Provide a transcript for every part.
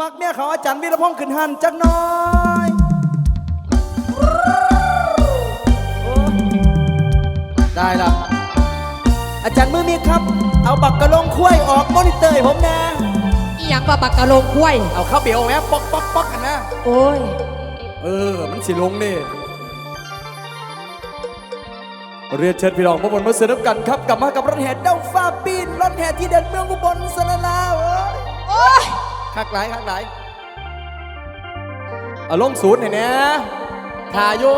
มักเมียเขาอาจารย์วีรพงษ์ขึ้นหันจักหน้อยโอ้ได้ละอาจารย์มือมีครับ เอาบักกระลงคุ้ยออกมอนิเตอร์ให้ผมนะอีหยังว่าบักกะโลงคุ้ยเอาเข้าเบียวแม่ป๊อกป๊อกป๊อกกันนะ โอ้ย เออ มันสิลงนี่ เรียนเชิญพี่น้องมาบนมาเสนอกันครับ กลับมากับรถแห่เด้าฟ้าปีนรถแห่ที่เด่นเมืองอุบลสระลาวเอ้ย โอ้ย คักหลายคักหลายเอาลงศูนย์เห็นไหมถ่ายอยู่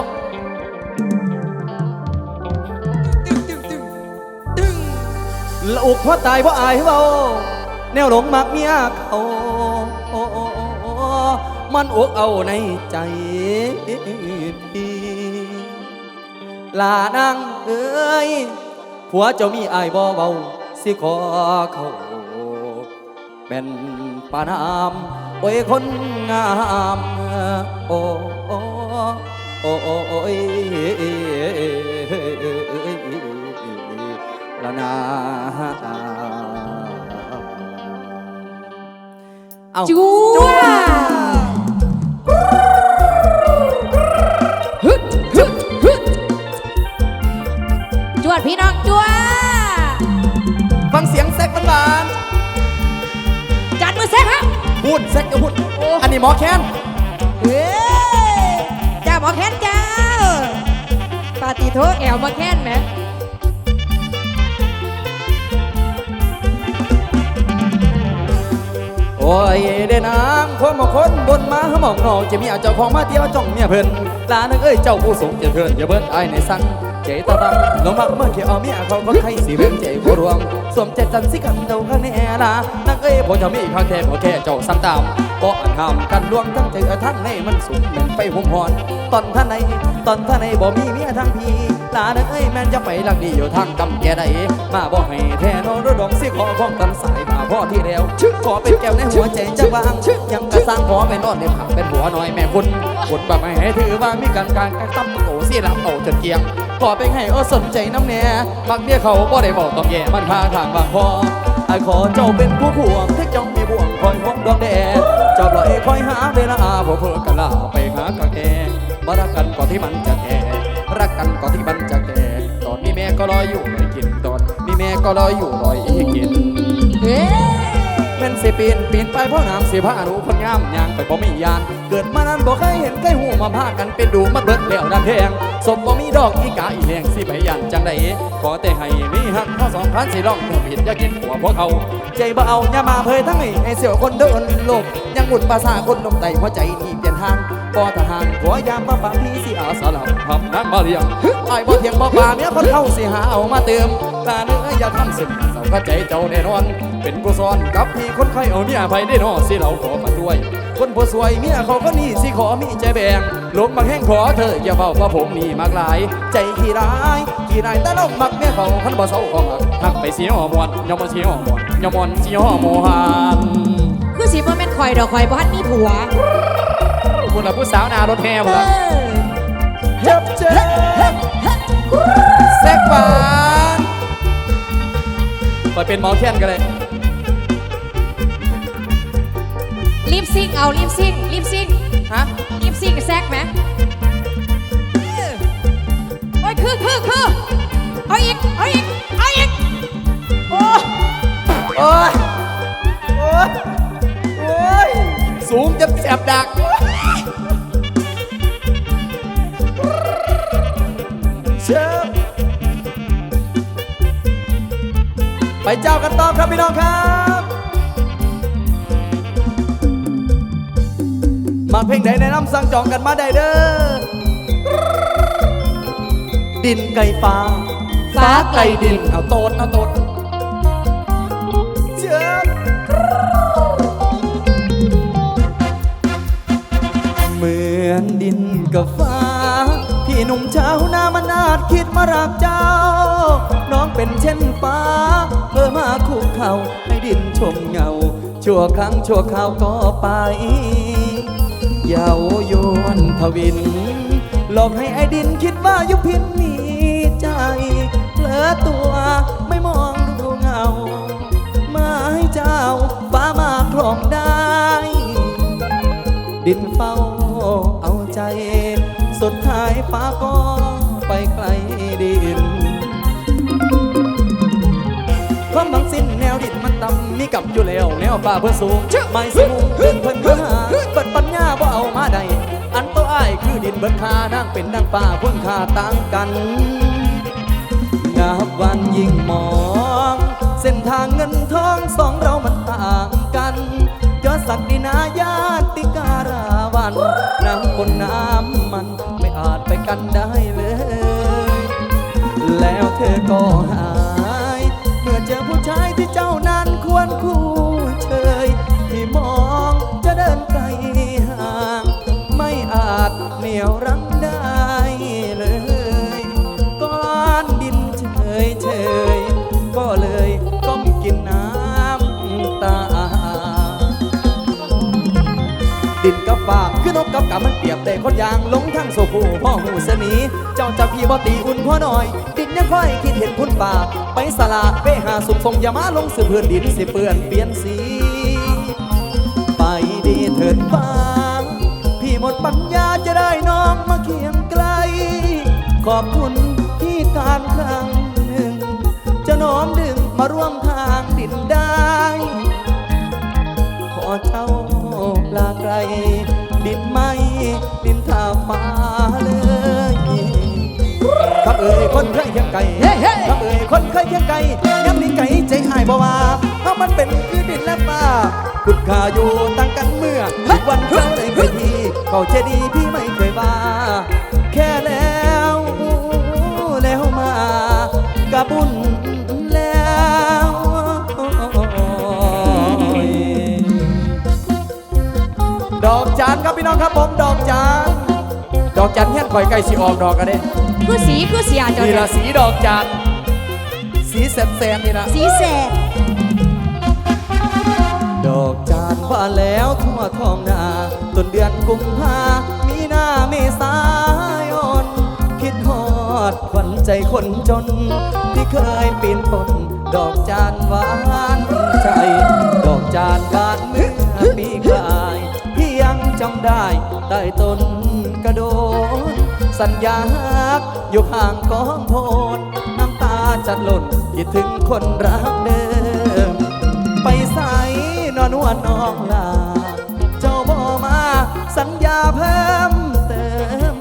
ละอุกเพราะตายเพราะอายเบาแนวหลงมักเมียเขามันอกเอาในใจพี่ลานางเอ้ยผัวเจ้ามีอายบ่เบาสิขอเขาเป็น ปานามโอ้ยคนงามโอ้โอ้โอ้โอ้โอ้ยละนาเอาจัวฮึดฮึดฮึดจวดพี่น้องจวดฟังเสียงแซกมันบานจัดมือ แซกครับๆพูดแซกจะพูดโอ้อันนี้หมอแคนเฮ้ยจ้าหมอแค้นจ้าปาติโทแอวมาแค้นแหมโอ้ยเด้นางคนบางคนบนมาหมองนอกจะมีอาเจ้าของมาเที่ยวจ้องเมียเพิ่นลานึกเอ้ยเจ้าผู้สูงจะเทินอย่าเบิ้นไอ้ายในสั่ง เจตาบังน้องมักเมื่อเกี่ยวเอาเมียเขาคนไทยสิเรื่องใจผู้รวงสวมใจจันสิกันเดาข้างแน่ละนักเอ้ยผมจะมีข้าแค่ขอแค่เจ้าซ้ำตามบ่อันห้ามกันลวงทั้งใจกทั่งในมันสูงเหม็นไปหุ่มหอน ตอนท่านในตอนท่านในบ่มีเมียทางพี่ลานึกเอ้ยแม่นจะไปลักดีอยู่ทางกำแก่ใดมาบ่ให้แท้นอนรดองสิขอของกันสายมาพ่อที่แล้วชึกขอเป็นแก้วในหัวใจจะวางยังกระสร้างขอไปนอนในผักเป็นหัวหน่อยแม่คุณกดแบบไม่ให้ถือว่ามีการการกระตั้มโตเสียรับโตจนเกียง ขอไปให้เออสนใจน้ำแน่มักเมียเขาบ่ได้บอกต้องแย่มันพาทางบางพอไอ้ขอเจ้าเป็นผู้ห่วงที่จ้องมีบ่วงคอยห่วงดวงแดดเจ้าปล่อยคอยหาเวลาพอเพื่อกันลาไปหากะแกมารักกันก่อนที่มันจะแก่รักกันก่อนที่มันจะแก่ตอนนี้แม่ก็รออยู่รอยกินตอนนี้แม่ก็รออยู่รอยกินเฮ้ แม่นสิปีนปีนไปเพราะน้ำสิผ้ารู้คนงามย่างไปบ่มียาน เกิดมานั้นบ่เคยเห็นใกล้หูมาพากันเป็นดูมาเบิดแล้วดันแทงสมบ่มีดอกอีกาอีแหงสิไปยันจังใดขอแต่ให้มีหักข้อสองพันสิร้องถ้ผิดอย่ากินหัวพวกเขา ใจบ่เอาอย่ามาเผยทั้งนี้ให้เสี่ยวคนเดินโลก ยังบุญภาษาคนลมไตหัวใจนี่เปลี่ยนทางปอทหารหัวยามมาฟังพี่สิอาสลับทำนักมาเรียงไอ้บ่เทียงบ่ปาเมียคนเข้าสิหาเอามาเติมตาเนื้ออย่าทำสิ่งเศร้าก็ใจเจ้าแน่นอน เป็นกุศลกับพี่คนไข้เอาเมียไปได้นอสิเราขอมาด้วย คนผู้สวยเมียเขาก็นี่สิขอมีใจแบ่งลงมาแห้งขอเธออย่าเบาว่าผมนี่มากหลาย ใจขี้ร้ายขี้ร้ายแต่เรามักเมียเขาคันบ่เศร้าของหักหักไปเสียหอมวนยอมมาเสียหอมวนยอมมวนเสียหอมโมหันคือสิบ่แม่นข่อยดอกข่อยบ่ทันมีผัวคุณละผู้สาวนารถแห่พุ่นเอละอเจ็บเจ็บแซกปานไปเป็นหมอแค้นกันเลย รีบซิ่งเอารีบซิ่งรีบซิ่งฮะรีบซิ่งแซกไหมโอ้ยคือคือคือเอาอีกเอาอีกเอาอีกโอ้โอ้ยโอ้ยโอ้ยสูงจนแสบดักเชฟไปเจ้ากันต่อครับพี่น้องครับ มาเพลงใดแนะนำสั่งจองกันมาได้เด้อ ดินไก่ฟ้า ฟ้าไก่ดิน เอาโตดเอาโตดเชิญเหมือนดินกับฟ้า พี่หนุ่มเช้าวนามันอาจคิดมารักเจ้า น้องเป็นเช่นฟ้าเพื่อมาคุกเข่าให้ดินชมเงา ชั่วครั้งชั่วคราวก็ไป เยาวยวนทวิน หลอกให้ไอ้ดินคิดว่ายุพินมีใจเผลอตัวไม่มองดูเงามาให้เจ้าฟ้ามาครองได้ ดินเฝ้าเอาใจ สุดท้ายฟ้าก็ไปไกล ดินมันต่ำมีกับอยู่แล้วแนวฟ้าเพื่อสูงไม่สูงเดินเพิ่นเพื่อหาเปิดปัญญาว่าเอามาได้อันตัวอ้ายคือดินเบิดคานางเป็นนางฟ้าเพิ่งค่าต่างกันนับวันยิ่งมอง เส้นทางเงินทองสองเรามันต่างกันยอดศักดินาญาติการาวันน้ำคนน้ำมันไม่อาจไปกันได้เลย แล้วเธอก็หา ดินกับฝาคือนกกับกามันเปรียบแต่คนยางลงทั้งโซฟูพ่อหูเสนีเจ้าจะพี่บ่ตีอุ่นพ่อหน่อยดินยังค่อยคิดเห็นคุณป่า ไปสละไปหาสุขทรงยามาลงสืบเพื่อนดินสิเปื่อนเปลี่ยนสี ไปดีเถิดฟ้าพี่หมดปัญญาจะได้น้องมาเคียงไกล ขอบคุณที่การครั้งหนึ่ง จะน้อมดึงมาร่วมทางดินได้ ขอเจ้า ลาไกลดินไม่ดินทาฟ้าเลยครับเอ่ยคนเคยเคียงไก่เฮ้เฮ้ครับเอ่ยคนเคยเคียงไก่ย้ำนี่ไก่ใจหายบ่ว่าเพราะมันเป็นคือดินและฟ้าคุณค่าอยู่ต่างกันเมื่อทุกวันเจ้าได้เคยทีเขาเจดีพี่ไม่เคยว่าแค่แล้วแล้วมากะบุญ พี่น้องครับผมดอกจานดอกจานเฮี้ยนข่อยไก่สีออกดอกกันเด้คือสีคือเสียเจ้านี่เนี่ยละสีดอกจานสีแสบๆนี่ละสีแสดดอกจานว่าแล้วทั่วท้องนาต้นเดือนกุมภามีนาเมษายนคิดฮอดขวัญใจคนจน ที่เคยปีนต้นดอกจานหวานใจ ดอกจานบาน จำได้ใต้ต้นกระโดดสัญญาฮักอยู่ห่างกองโพดน้ำตาจะหล่นคิดถึงคนรักเดิม ไปใส่นอนวันน้องลา เจ้าบ่มาสัญญาเพิ่มเติม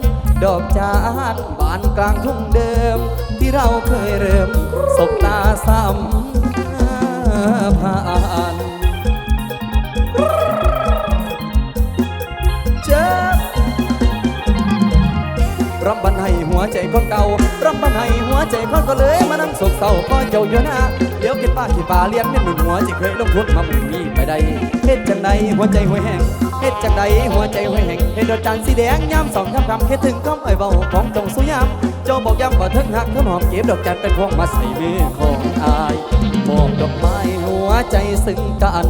ดอกจานบานกลางทุ่งเดิม ที่เราเคยเริ่มสบตาซ้ำผ่าน คนเก่ารำบันให้หัวใจคนก็เลยมานั่งโศกเศร้าก็เจ้าอยู่น้าเดี๋ยวกินป้าขี้ปลาเลี้ยงเงินหนุนหัวที่เคยลงทุนมาหมุนมีไปได้เฮ็ดจังใดหัวใจหัวยแห้งเฮ็ดจังใดหัวใจหัวยแห้งเฮ็ดดอกจานสีแดงย้ำสองคำคำเฮ็ดถึงคำไอ้เบาของจงสุยามเจ้าบอกย้ำว่าถึงหักถึงหอมเก็บดอกจันเป็นพวงมาใส่มือของอายมอบดอกไม้หัวใจซึ่งกัน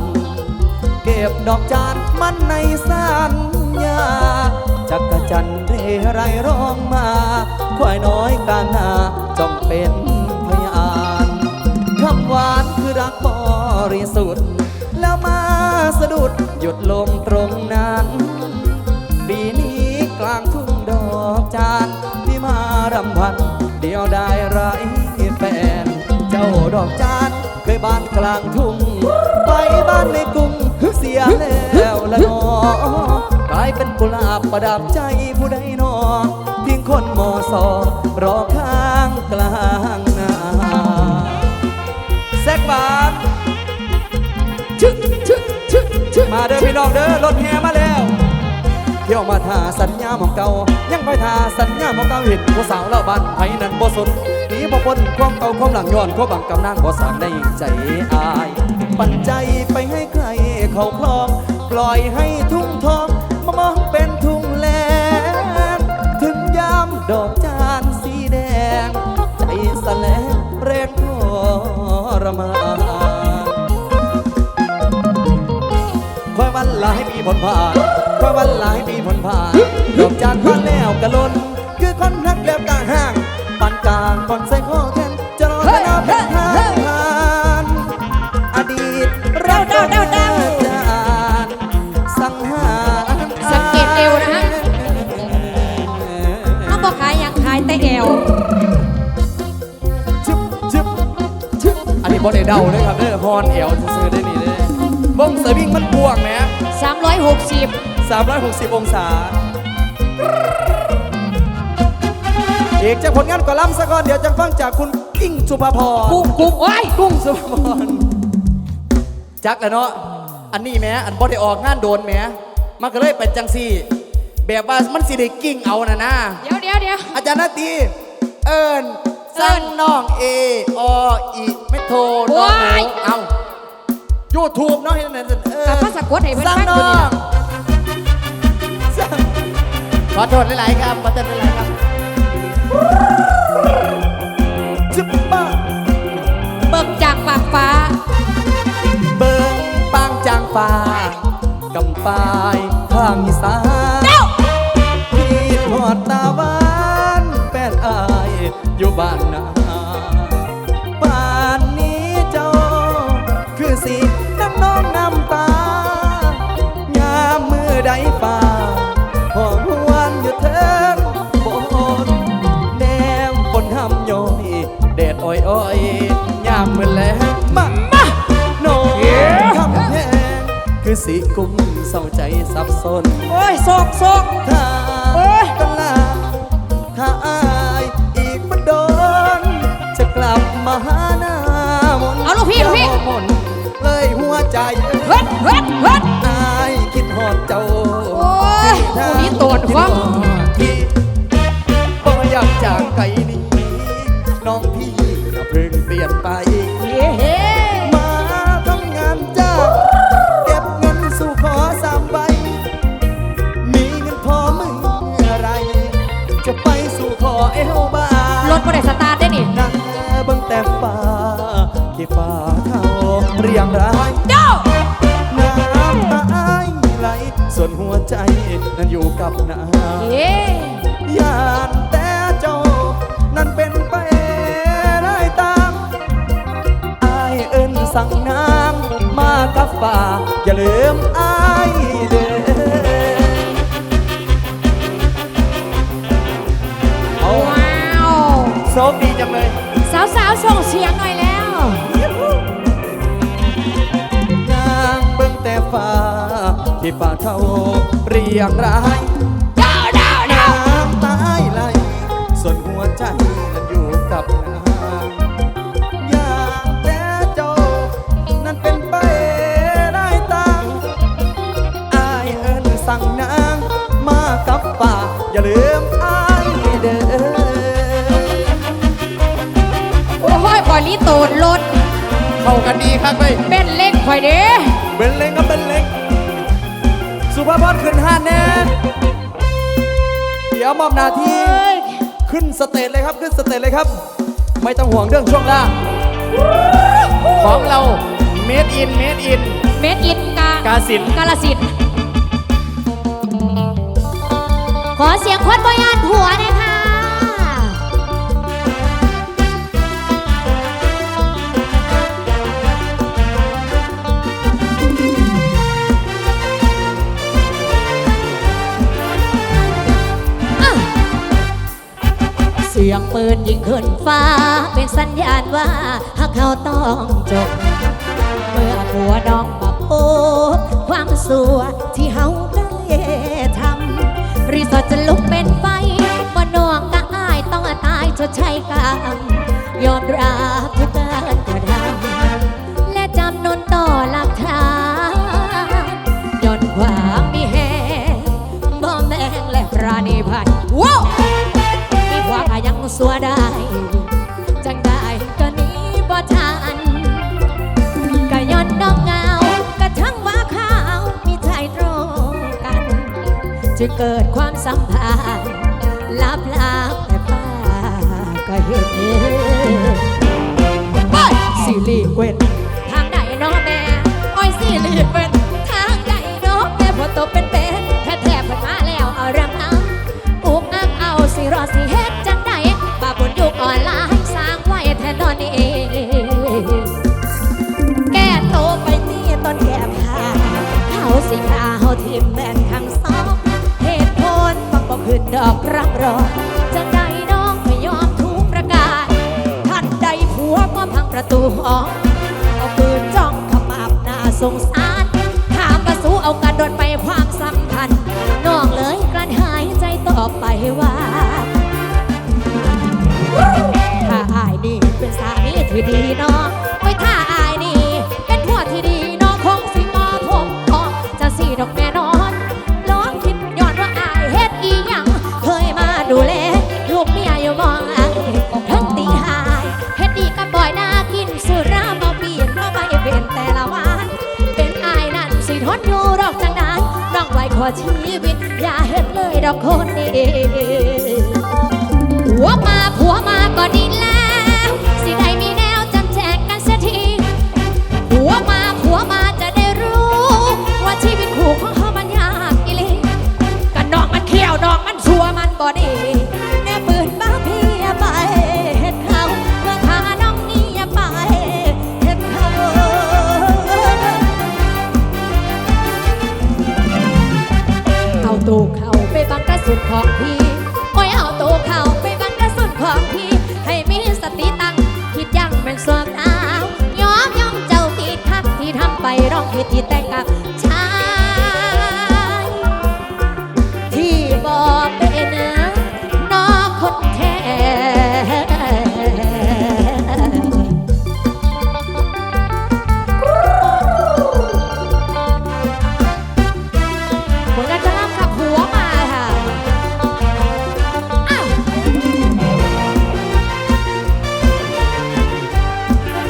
เก็บดอกจานมันในสัญญา จักรจันทร์เรไรร้องมา ควายน้อยกลางนาจงเป็นพยานคำหวานคือรักบริสุทธิ์ แล้วมาสะดุดหยุดลงตรงนั้น ปีนี้กลางทุ่งดอกจานที่มารำพัน เดียวได้ไรแฟน เจ้าดอกจานเคยบ้านกลางทุ่ง ไปบ้านในกรุงเสียแล้วละนอายเป็นกุหลาบประดับใจผู้ใดนอทิ้งคนมอสอรอข้างกลางนาแซกบานชึชึชึชึมาเด้อพี่น้องเด้อรถแห่มาแล้วเที่ยวมาทาสัญญาหมองเก่า ยังไปทาสัญญาหมองเก่าเห็นผู้สาวเล่าบ้านไผนั้นบ่สนหนีบ่พ้นความเก่าความหลังย้อนความบังกำนางบ่สางในใจอาย ปันใจไปให้ใครเขาคลอง ปล่อยให้ทุ่งทอง มองเป็นทุ่งแลนถึงยามดอกจานสีแดง ใจสะแลงแรงทรมานคอยวันหลายปีผลผ่านคอยวันหลายปีผลผ่านดอกจานพันแล้วกะลนคือคนรักแล้วกะห่างปานกลางก่อนใส่ข้อแขนจะรอจะนอเป็นท เดาเลยครับเด้อฮอนแอวซื่อๆได้นี่เด้อวงสวิงมันบวงแหม360 360 องศาเอกจากผลงานก่อนล้ำซะก่อนเดี๋ยวจะฟังจากคุณกิ้งสุภาพรกุ้งกุ้งโอ้ยกุ้งสุภาพรจักแหล้วเนาะอันนี้แหม้อันบ่ได้ออกงานโดนแหม้มันก็เลยเป็นจังซี่ แบบว่ามันสิได้กิ้งเอานะนะ เดี๋ยวเดี๋ยวเดี๋ยวอาจารย์นาตีเอิญ เอิ้สั่งนน้องเอออีไม่โทรน้องหนูว้ายเอายูทูบเนาะเห็นไหมเออกับภาษากดให้เพิ่นสั่งฟังน้อยู่อนี่งล่ะสั่งขอโทษหลายๆครับขอโทษหลายๆครับจุ๊บป้าเบิกจากปากฟ้า เบิ่งปางจางฟ้ากำปายทางอีสานเจ้า พี่ทอดตาหวานแป้น อายอยู่บ้านนาป่านนี้เจ้า คือสิน้ำน้องน้ำตายามมือใดฟ้าหอมหวนอยู่เทิงบนแนมฝนห้ำย้อยแดดอ้อยอ้อยยามมือแลงมามาโน้องคำแพงคือสีกุ้มเศร้าใจสับสนโอ้ยโศกโศกถ้าโอ้ยกันลาถ้า มาหาหน้ามนต์เอาลูกพี่ลูกพี่เจ้ามนต์เลยหัวใจเฮ็ดเฮ็ดเฮ็ดอายคิดหอดเจ้าโอ้ยผู้นี้โตดฟังที่บ่อยากจากไกลนี้น้องพี่อย่าเพิ่งเปลี่ยนไป เฮ้เฮ้มาทำงานจ้างเก็บเงินสู่ขอสามใบ มีเงินพอเมื่อไรจะไปสู่ขอเอวบารถบ่ได้สตาร์ท เท่าเรียงรายเจ้าน้ำตาอ้ายไหล ส่วนหัวใจนั้นอยู่กับนาเฮ้ยานแต่เจ้า นั้นเป็นไปได้ตามอายเอิ้นสั่งนางมากับฟ้าอย่าลืมอายเด้อ เอาว้าว โชคดีจังเลย สาวสาวๆส่งเสียงหน่อย ที่ฟ้าเท่าเรียงรายดาวดาวดาวน้ำตาไหลส่วนหัวใจนั้นอยู่กับนางอย่างแต่เจ้านั้นเป็นไปได้ตามอายเอิญสั่งนางมากับป่าอย่าลืมอายเด้อโอ้ยข่อยนี้โตดรถเข้ากันดีครับเว้ยเป็นเล็กข่อยเด้ สุภาพรขึ้นห้านแน่เดี๋ยวมอบหน้าที่เอ้ยขึ้นสเตจเลยครับ ขึ้นสเตจเลยครับ ไม่ต้องห่วงเรื่องช่วงล่าง ของเราเมดอินเมดอินเม็ดอินกากาสินกาลสินธุ์ขอเสียงคนบอยานผัวหนะคะ สียงปืนยิงขึ้นฟ้า เป็นสัญญาณว่าหากเขาต้องจบ เมื่อหัวน้องมาโพบความสัวที่เฮาได้ทำรีสอร์ทจะลุกเป็นไฟบ่น้องก็อายต้องตายชดใช้กรรมยอมรับทุก จะเกิดความสัมพันธ์ลับลับแต่ป้าก็เห็นไปสิริเวนทางใดเน้องแม่อ้อยสิริเวนทางใดเน้องแม่พอตกเป็นเป็นแท้แท้เพิ่นมาแล้วเอารำน้ำอุกอักเอาสิรอสิเฮ็ดจังใดบาบุญยุคออนไลน์สร้างไว้แทนนอนนี่เองแก้โตไปนี่ต้นแก้ผ้าเขาสิพาเขาทิมแม่นคำสอง อกรับรองจะใดน้องไม่ยอมทุกประการท่านใดผัวก็พังประตูห้องเอาปืนจ้องขมับหน้าสงสารถามกระสู้เอากระโดดไปความสำคัญน้องเลยกลั้นหายใจต่อไปว่าถ้าอายนี่เป็นสามีที่ดีน้อง ชีวิต อย่าเห็นเลยดอกคนนี้หัวมาผัวมาก็นี่แล้ว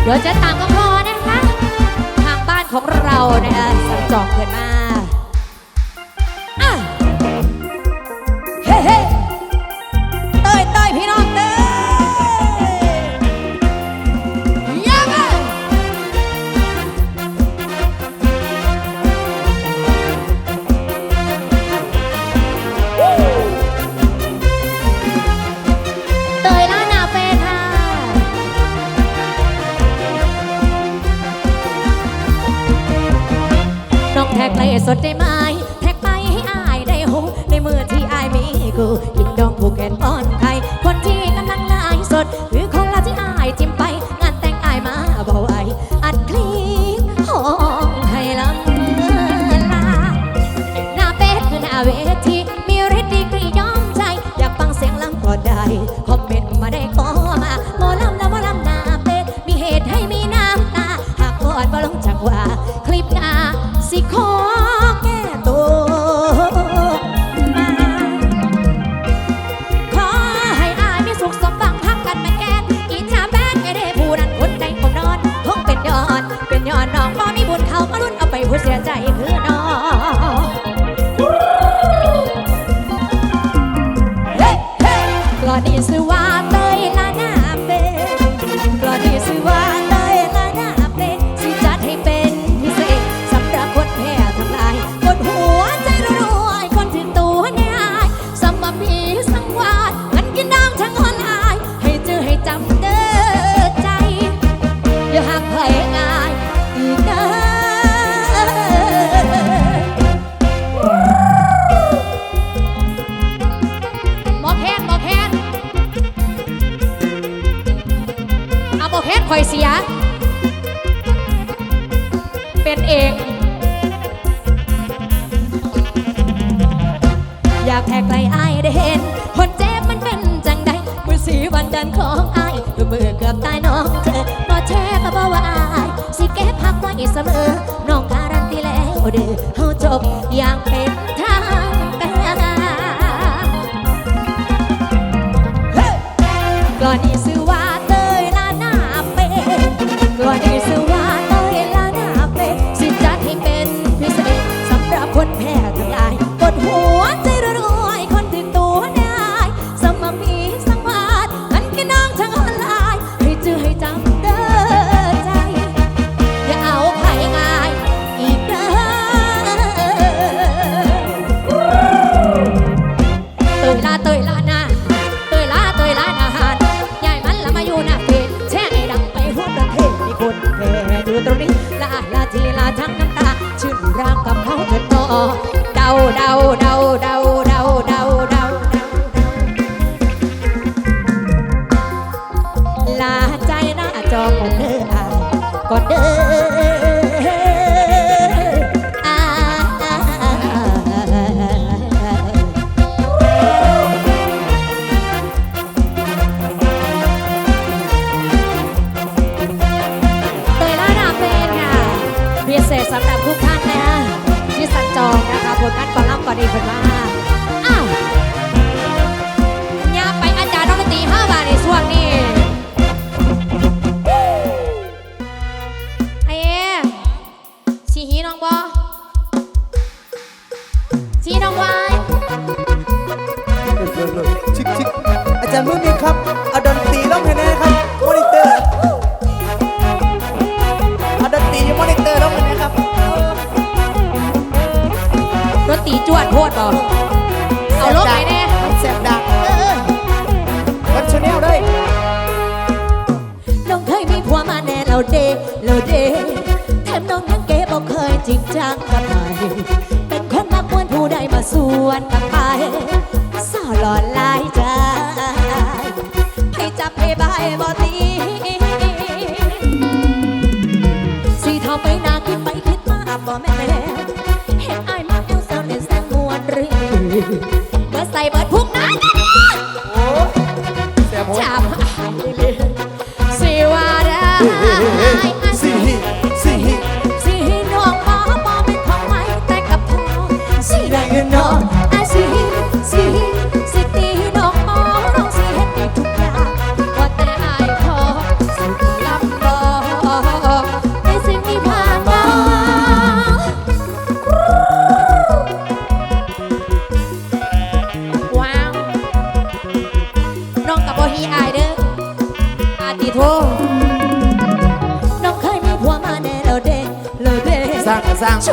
เดี๋ยวจะตามก็พอนะคะ ทางบ้านของเราเนะคะสั่งจองเกินมาก circle what is the one ดันของไอ้ดูมือเกือบตายน้องเธอบอแช่ก็บ่ว่าอาย สิเก็บพักไว้เสมอ น้องการันตีแล้วเด้อเฮาจบอย่างเป็น Oh, đau đau. บายบ่ตี ส